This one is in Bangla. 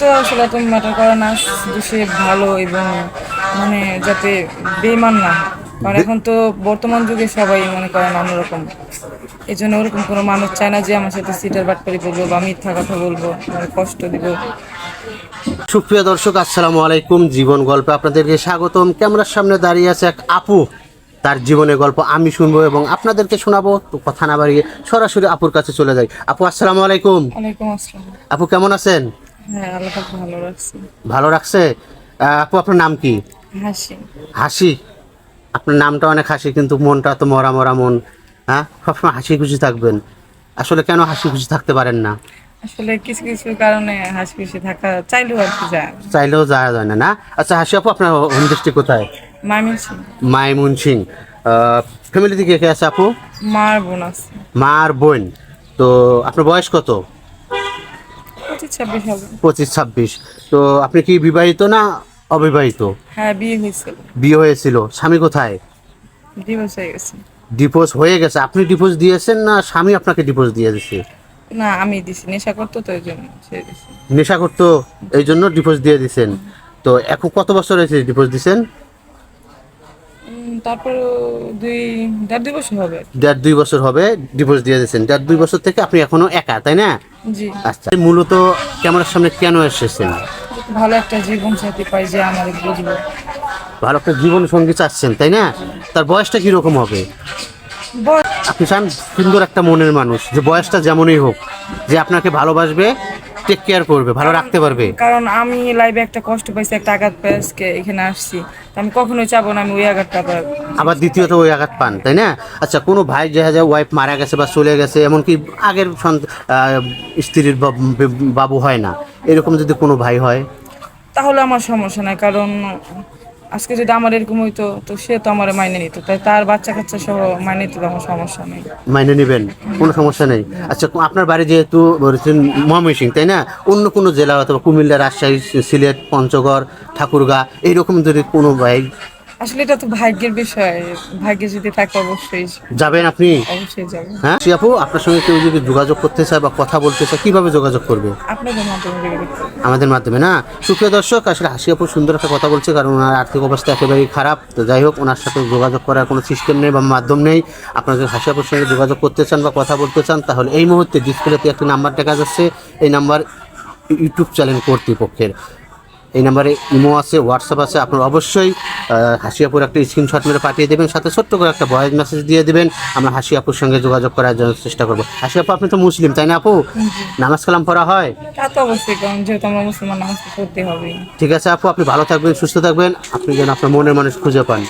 তো আসলে এত ম্যাটার করে না সে ভালো এবং মানে যাতে বেমান না কারণ এখন তো বর্তমান যুগে সবাই মনে করেন অন্যরকম। এই জন্য ওরকম কোনো মানুষ চায় না যে আমার সাথে সিটার বাটপারি বলব বা মিথ্যা কথা বলব কষ্ট দিব। সুপ্রিয় দর্শক আসসালামু আলাইকুম। জীবন গল্পে আপনাদেরকে স্বাগতম। ক্যামেরার সামনে দাঁড়িয়ে আছে এক আপু। তার জীবনের গল্প আমি শুনব এবং আপনাদেরকে শোনাবো। তো কথা না বাড়িয়ে সরাসরি আপুর কাছে চলে যাই। আপু আসসালামু আলাইকুম। আপু কেমন আছেন? হ্যাঁ আল্লাহ ভালো রাখছি। ভালো রাখছে? আপু আপনার নাম কি? হাসি। হাসি? আপনার নামটা অনেক হাসি কিন্তু মনটা তো মরা মরা মন। হ্যাঁ? সবসময় হাসি খুশি থাকবেন। আসলে কেন হাসি খুশি থাকতে পারেন না? আসলে কিছু কিছু কারণে হাসি খুশি থাকা চাইলেও আর কি যায়। চাইলেও যাওয়া যায় না না? আচ্ছা হাসি আপু আপনার হোম ডিস্ট্রিক্ট কোথায়? মামিন সিং। মাইমুন সিং। ফ্যামিলিতে কে কে আছে আপু? মার বোন আছে। মা আর বোন। তো আপনার বয়স কত? পঁচিশ ছাব্বিশ হবে। পঁচিশ ছাব্বিশ তো আপনি কি বিবাহিত না অবিবাহিত? হ্যাঁ বিয়ে হয়েছিল। বিয়ে হয়েছিল। স্বামী কোথায়? ডিভোর্স হয়ে গেছে। ডিভোর্স হয়ে গেছে। আপনি ডিভোর্স দিয়েছেন না স্বামী আপনাকে ডিভোর্স দিয়ে দিছে? না আমি দিছি। নেশা করতো তো ওই জন্য নেশা করতো এই জন্য ডিভোর্স দিয়ে দিছেন। তো এখন কত বছর হয়েছে ডিভোর্স দিছেন? তারপর দুই দেড় দুই বছর হবে দেড় দুই বছর হবে ডিভোর্স দিয়ে দিয়েছেন। দেড় দুই বছর থেকে আপনি এখনও একা তাই না? জি। আচ্ছা মূলত ক্যামেরার সামনে কেন এসেছেন? ভালো একটা জীবন সাথী পাই যে আমার বুঝব ভালো একটা জীবন সঙ্গী চাচ্ছেন তাই না? তার বয়সটা কীরকম হবে? আপনি চান সুন্দর একটা মনের মানুষ যে বয়সটা যেমনই হোক যে আপনাকে ভালোবাসবে টেক কেয়ার করবে ভালো রাখতে পারবে। কারণ আমি লাইভে একটা কষ্ট পাইছি একটা আঘাত পেয়ে এখানে আসছি। আমি কখনোই চাবো না আমি ওই আঘাতটা আবার আবার দ্বিতীয়ত ওই আঘাত পান তাই না? আচ্ছা কোনো ভাই যায় ওয়াইফ মারা গেছে বা চলে গেছে এমনকি আগের স্ত্রীর বাবু হয় না। এরকম যদি কোনো ভাই হয়? তাহলে আমার সমস্যা নাই কারণ আজকে যদি আমার এরকম হইতো, তো সে তো আমার মাইনে নিত। তাই তার বাচ্চা কাচ্চা সহ মাইনে নিতে তো আমার সমস্যা নেই। মাইনে নেবেন? কোনো সমস্যা নেই? আচ্ছা আপনার বাড়ি যেহেতু বলেছেন ময়মনসিং, তাই না? অন্য কোনো জেলা অথবা কুমিল্লা, রাজশাহী, সিলেট, পঞ্চগড়, ঠাকুরগা, এইরকম যদি কোনো ভাই আসলে এটা তো ভাগ্যের বিষয়। ভাগ্যে যদি থাকে অবশ্যই। যাবেন আপনি? অবশ্যই যাব। হ্যাঁ? আপু আপনার সঙ্গে কেউ যদি যোগাযোগ করতে চায় বা কথা বলতে চায় কীভাবে যোগাযোগ করবে? আপনাদের মাধ্যমে আমাদের মাধ্যমে না? সুপ্রিয় দর্শক আসলে হাসি আপু সুন্দর একটা কথা বলছে কারণ ওনার আর্থিক অবস্থা একেবারেই খারাপ। তো যাই হোক ওনার সাথে যোগাযোগ করার কোনো সিস্টেম নেই বা মাধ্যম নেই। আপনারা যদি হাসি আপুর সঙ্গে যোগাযোগ করতে চান বা কথা বলতে চান তাহলে এই মুহূর্তে ডিসপ্লেতে একটা নাম্বার দেখা যাচ্ছে। এই নাম্বার ইউটিউব চ্যানেল কর্তৃপক্ষের। এই নাম্বারে ইমো আছে হোয়াটসঅ্যাপ আছে আপনারা অবশ্যই হাসিয়াপুর হাসি আপুর একটা স্ক্রিনশট মেরে পাঠিয়ে দেবেন সাথে ছোট্ট করে একটা ভয়েস মেসেজ দিয়ে দেবেন আমরা হাসিয়াপুর আপুর সঙ্গে যোগাযোগ করার জন্য চেষ্টা করব। হাসি আপু আপনি তো মুসলিম তাই না আপু? নামাজ কালাম পড়া হয়? তা তো অবশ্যই কারণ যেহেতু আমরা মুসলমান নামাজ পড়তে হবে। ঠিক আছে আপু আপনি ভালো থাকবেন সুস্থ থাকবেন আপনি যেন আপনার মনের মানুষ খুঁজে পান।